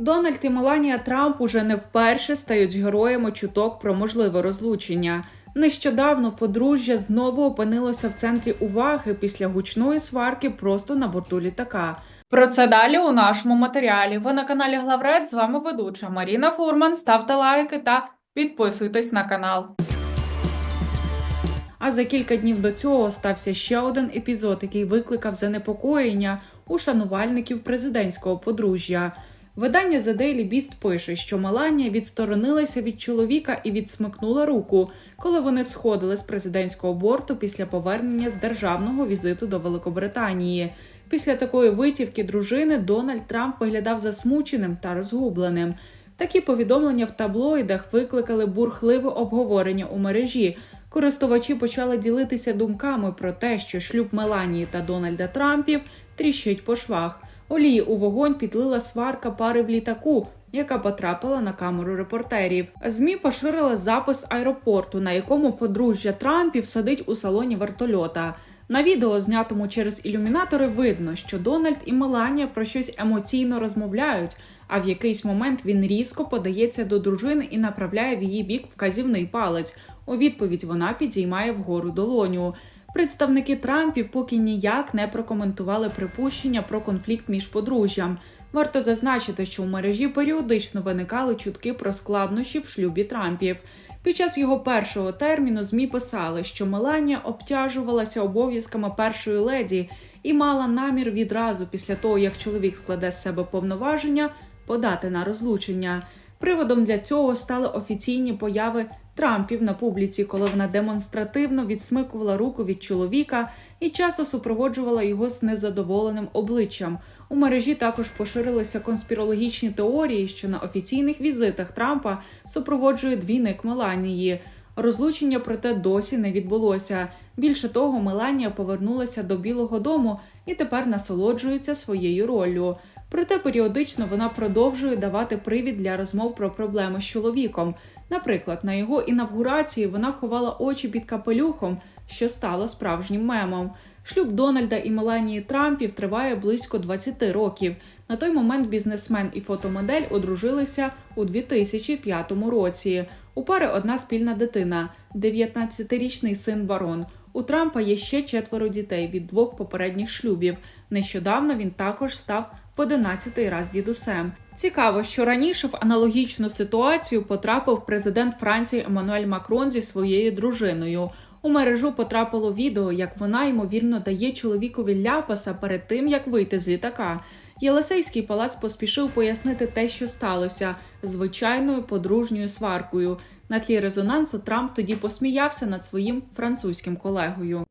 Дональд і Меланія Трамп уже не вперше стають героями чуток про можливе розлучення. Нещодавно подружжя знову опинилося в центрі уваги після гучної сварки просто на борту літака. Про це далі у нашому матеріалі. Ви на каналі Главред. З вами ведуча Маріна Фурман. Ставте лайки та підписуйтесь на канал. А за кілька днів до цього стався ще один епізод, який викликав занепокоєння у шанувальників президентського подружжя. Видання The Daily Beast пише, що Меланія відсторонилася від чоловіка і відсмикнула руку, коли вони сходили з президентського борту після повернення з державного візиту до Великобританії. Після такої витівки дружини Дональд Трамп виглядав засмученим та розгубленим. Такі повідомлення в таблоїдах викликали бурхливе обговорення у мережі. Користувачі почали ділитися думками про те, що шлюб Меланії та Дональда Трампів тріщить по швах. Олії у вогонь підлила сварка пари в літаку, яка потрапила на камеру репортерів. Змі поширили запис аеропорту, на якому подружжя Трампів сидить у салоні вертольота. На відео, знятому через ілюмінатори, видно, що Дональд і Меланія про щось емоційно розмовляють. А в якийсь момент він різко подається до дружини і направляє в її бік вказівний палець. У відповідь вона підіймає вгору долоню. Представники Трампів поки ніяк не прокоментували припущення про конфлікт між подружжям. Варто зазначити, що у мережі періодично виникали чутки про складнощі в шлюбі Трампів. Під час його першого терміну ЗМІ писали, що Меланія обтяжувалася обов'язками першої леді і мала намір відразу після того, як чоловік складе з себе повноваження, подати на розлучення. Приводом для цього стали офіційні появи Трампів на публіці, коли вона демонстративно відсмикувала руку від чоловіка і часто супроводжувала його з незадоволеним обличчям. У мережі також поширилися конспірологічні теорії, що на офіційних візитах Трампа супроводжує двійник Меланії. Розлучення проте досі не відбулося. Більше того, Меланія повернулася до Білого Дому і тепер насолоджується своєю роллю. Проте періодично вона продовжує давати привід для розмов про проблеми з чоловіком. Наприклад, на його інавгурації вона ховала очі під капелюхом, що стало справжнім мемом. Шлюб Дональда і Меланії Трампів триває близько 20 років. На той момент бізнесмен і фотомодель одружилися у 2005 році. У пари одна спільна дитина, 19-річний син Барон. У Трампа є ще четверо дітей від двох попередніх шлюбів. Нещодавно він також став в 11-й раз дідусем. Цікаво, що раніше в аналогічну ситуацію потрапив президент Франції Еммануель Макрон зі своєю дружиною. У мережу потрапило відео, як вона ймовірно дає чоловікові ляпаса перед тим, як вийти з літака. Єлисейський палац поспішив пояснити те, що сталося звичайною подружньою сваркою. На тлі резонансу Трамп тоді посміявся над своїм французьким колегою.